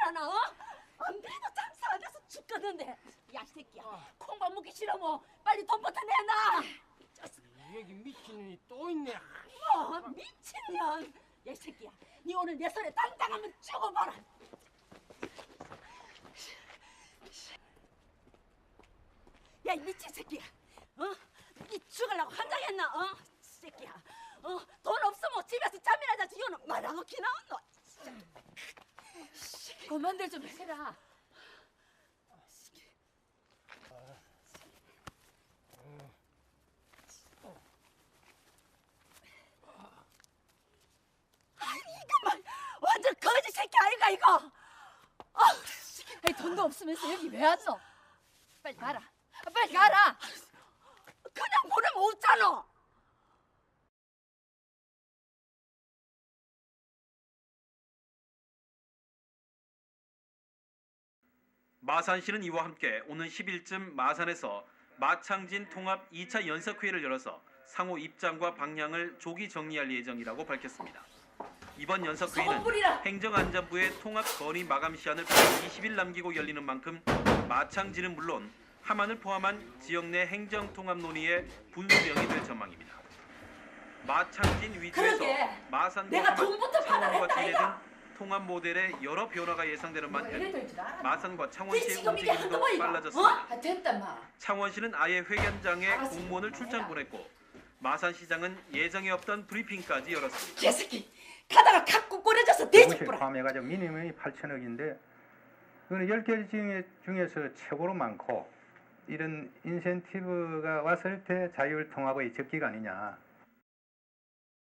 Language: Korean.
하나 어? 안 그래도 장사 안 돼서 죽겠는데. 야 이 새끼야. 콩밥 먹기 싫어 뭐 빨리 돈부터 내놔 여기 미친년이 또 있네. 뭐 미친년. 야 이 새끼야. 네 오늘 내 손에 당장 한번 죽어봐라. 야 이 미친 새끼야. 어? 니 죽으려고 환장했나 어? 이 새끼야. 어? 돈 없으면 집에서 잠이나 자지. 이거는 말아먹기 나왔노 그만들 좀 해라 아니 이거만 완전 거지 새끼 아이가 이거 아, 아니, 돈도 없으면서 여기 왜 왔어? 빨리 가라. 아, 빨리 가라. 그냥 보내면 없잖아 마산시는 이와 함께 오는 10일쯤 마산에서 마창진 통합 2차 연석회의를 열어서 상호 입장과 방향을 조기 정리할 예정이라고 밝혔습니다. 이번 연석회의는. 행정안전부의 통합 건의 마감 시한을 20일 남기고 열리는 만큼 마창진은 물론 함안을 포함한 지역 내 행정 통합 논의의 분수령이 될 전망입니다. 마창진 위주에서. 마산과 함안, 창원과 진해 등. 통합 모델의 여러 변화가 예상되는 뭐 만큼? 마산과 네 창원시의 움직임도. 빨라졌습니다. 아, 됐다, 마. 창원시는 아예 회견장에 알았어. 공무원을 출장 보냈고 마산시장은 예정에 없던 브리핑까지 열었습니다. 개새끼 가다가 갖고 꼬려져서 대집부라 포함해가지고 미니멈이 8천억인데 그거는 10개 중에, 중에서 최고로 많고 이런 인센티브가 왔을 때 자율통합의 적기가 아니냐